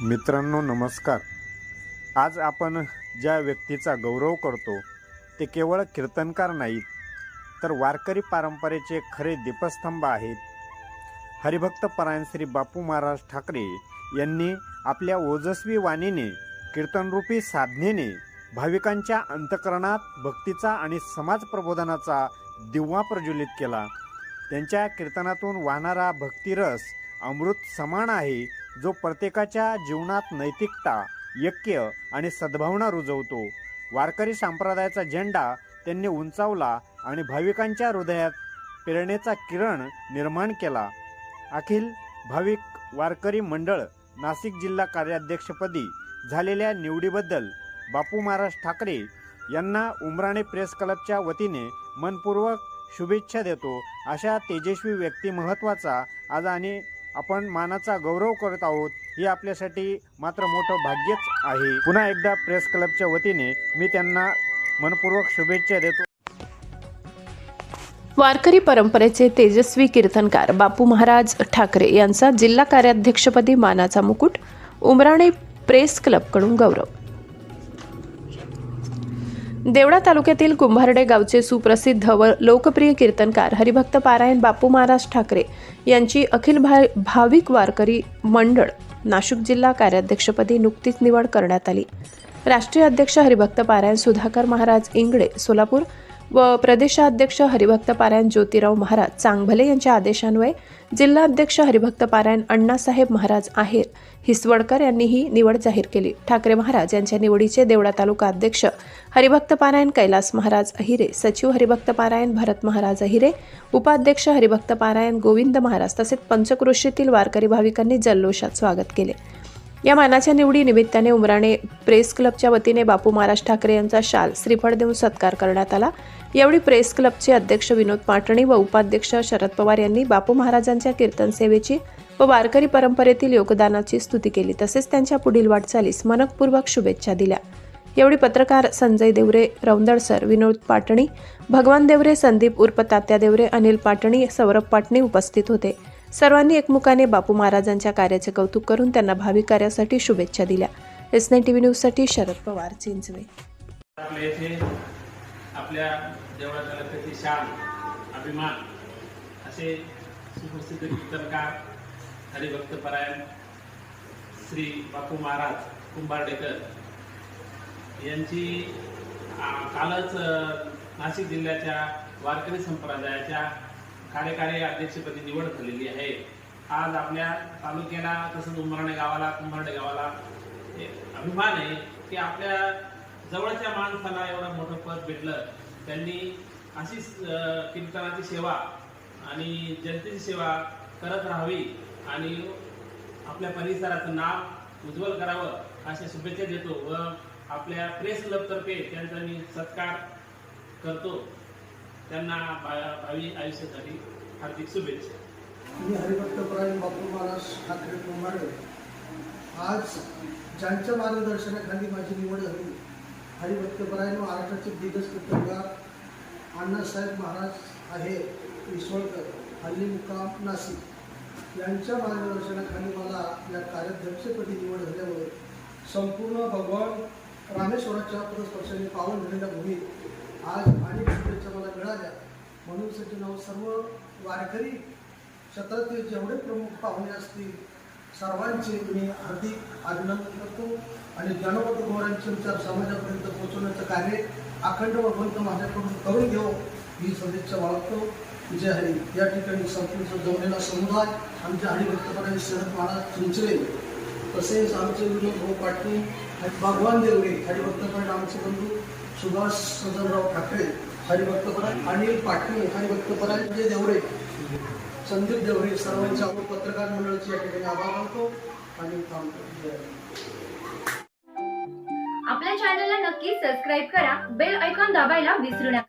मित्रांनो नमस्कार. आज आपण ज्या व्यक्तीचा गौरव करतो ते केवळ कीर्तनकार नाहीत तर वारकरी परंपरेचे खरे दीपस्तंभ आहेत. हरिभक्त परायण श्री बापू महाराज ठाकरे यांनी आपल्या ओजस्वी वाणीने कीर्तनरूपी साधनेने भाविकांच्या अंतकरणात भक्तीचा आणि समाज प्रबोधनाचा दिवा प्रज्वलित केला. त्यांच्या कीर्तनातून वाहणारा भक्तिरस अमृत समान आहे जो प्रत्येकाच्या जीवनात नैतिकता ऐक्य आणि सद्भावना रुजवतो. वारकरी संप्रदायाचा झेंडा त्यांनी उंचावला आणि भाविकांच्या हृदयात प्रेरणेचा किरण निर्माण केला. अखिल भाविक वारकरी मंडळ नाशिक जिल्हा कार्याध्यक्षपदी झालेल्या निवडीबद्दल बापू महाराज ठाकरे यांना उमराणे प्रेस क्लबच्या वतीने मनपूर्वक शुभेच्छा देतो. अशा तेजस्वी व्यक्तिमत्वाचा आज आणि आपण मानाचा गौरव करत आहोत हे आपल्यासाठी मात्र मोठं भाग्यच आहे. पुन्हा एकदा प्रेस क्लबच्या वतीने मी त्यांना मनपूर्वक शुभेच्छा देतो. वारकरी परंपरेचे तेजस्वी कीर्तनकार बापू महाराज ठाकरे यांचा जिल्हा कार्याध्यक्षपदी मानाचा मुकुट उमराणे प्रेस क्लबकडून गौरव. देवळा तालुक्यातील कुंभारडे गावचे सुप्रसिद्ध व लोकप्रिय कीर्तनकार हरिभक्त पारायण बापू महाराज ठाकरे यांची अखिल भा भाविक वारकरी मंडळ नाशिक जिल्हा कार्याध्यक्षपदी नुकतीच निवड करण्यात आली. राष्ट्रीय अध्यक्ष हरिभक्त पारायण सुधाकर महाराज इंगळे सोलापूर व प्रदेशाध्यक्ष हरिभक्त पारायण ज्योतिराव महाराज चांगभले यांच्या आदेशान्वये जिल्हाध्यक्ष हरिभक्त पारायण अण्णासाहेब महाराज आहेर हिसवडकर यांनी ही निवड जाहीर केली. ठाकरे महाराज यांच्या निवडीचे देवळा तालुका अध्यक्ष हरिभक्त पारायण कैलास महाराज अहिरे सचिव हरिभक्त पारायण भरत महाराज अहिरे उपाध्यक्ष हरिभक्त पारायण गोविंद महाराज तसेच पंचकृषीतील वारकरी भाविकांनी जल्लोषात स्वागत केले. या मानाच्या निवडी निमित्ताने उमराणे प्रेस क्लबच्या वतीने बापू महाराज ठाकरे यांचा शाल श्रीफळ देऊन सत्कार करण्यात आला. यावेळी प्रेस क्लबचे अध्यक्ष विनोद पाटणी व उपाध्यक्ष शरद पवार यांनी बापू महाराजांच्या कीर्तन सेवेची व वारकरी परंपरेतील योगदानाची स्तुती केली तसेच त्यांच्या पुढील वाटचालीस मनकपूर्वक शुभेच्छा दिल्या. यावेळी पत्रकार संजय देवरे रौंदळसर विनोद पाटणी भगवान देवरे संदीप उर्फ तात्या देवरे अनिल पाटणी सौरभ पाटणी उपस्थित होते. सर्वांनी एकमुखाने बापू महाराजांच्या कार्याचे कौतुक करून त्यांना भावी कार्यासाठी शुभेच्छा दिल्या. एस नाईन टी व्ही न्यूजसाठी शरद पवार चिंचवे. आपल्या देवळा तालुक्याची शान अभिमान असे सुप्रसिद्ध कीर्तनकार हरिभक्त श्री बापू महाराज कुंभारडेकर यांची कालच नाशिक जिल्ह्याच्या वारकरी संप्रदायाच्या कार्यकारी अध्यक्षपदी निवड झालेली आहे. आज आपल्या तालुक्याला तसंच उमराणे गावाला कुंभारडे गावाला अभिमान आहे की आपल्या जवळच्या माणसाला एवढं मोठं पद भेटलं. त्यांनी अशीच कीर्तनाची सेवा आणि जनतेची सेवा करत राहावी आणि आपल्या परिसराचं नाव उज्ज्वल करावं अशा शुभेच्छा देतो व आपल्या प्रेस क्लबतर्फे त्यांचा मी सत्कार करतो. त्यांना भावी आयुष्यासाठी हार्दिक शुभेच्छा. मी हरिभक्तपरायण बापू महाराज ठाकरे कुंभारे आज ज्यांच्या मार्गदर्शनाखाली माझी निवड झाली हरिभक्तपरायण महाराष्ट्राचे दिग्गज कीर्तनकार अण्णासाहेब महाराज आहे इसवळकर हल्ली मुक्काम नाशिक. यांच्या मार्गदर्शनाखाली मला या कार्याध्यक्षपदी निवड झाल्यामुळे संपूर्ण भगवान रामेश्वराच्या पुरस्पर्शाने पावन झालेल्या भूमीत आज अनेक शुभेच्छा मला मिळाल्या. म्हणून साठी नाव सर्व वारकरी क्षेत्रातील जेवढे प्रमुख पाहुणे असतील सर्वांचे मी हार्दिक अभिनंदन करतो आणि ज्ञानोबद्ध गोरांचे विचार समाजापर्यंत पोहोचवण्याचं कार्य अखंड भगवंत माझ्याकडून करून घेऊ ही सदिच्छा बाळगतो. विजय हरी. या ठिकाणी संपूर्ण जमलेला समुदाय आमच्या हरिभक्तपणे शरद महाराज चिंचले तसेच आमचे विनोद भाऊ पाटील भगवान देवरे हरिभक्तपणे आमचे बंधू सुभाष सजनराव ठाकरे हरिभक्तपराय अनिल पाटील हरिभक्तपराय जे देवरे संदीप देवरे सर्वांच्या पत्रकार मंडळाचे या ठिकाणी आभार मानतो आणि आपल्या चॅनलला नक्की सबस्क्राईब करा बेल ऐकॉन दाबायला विसरू नका.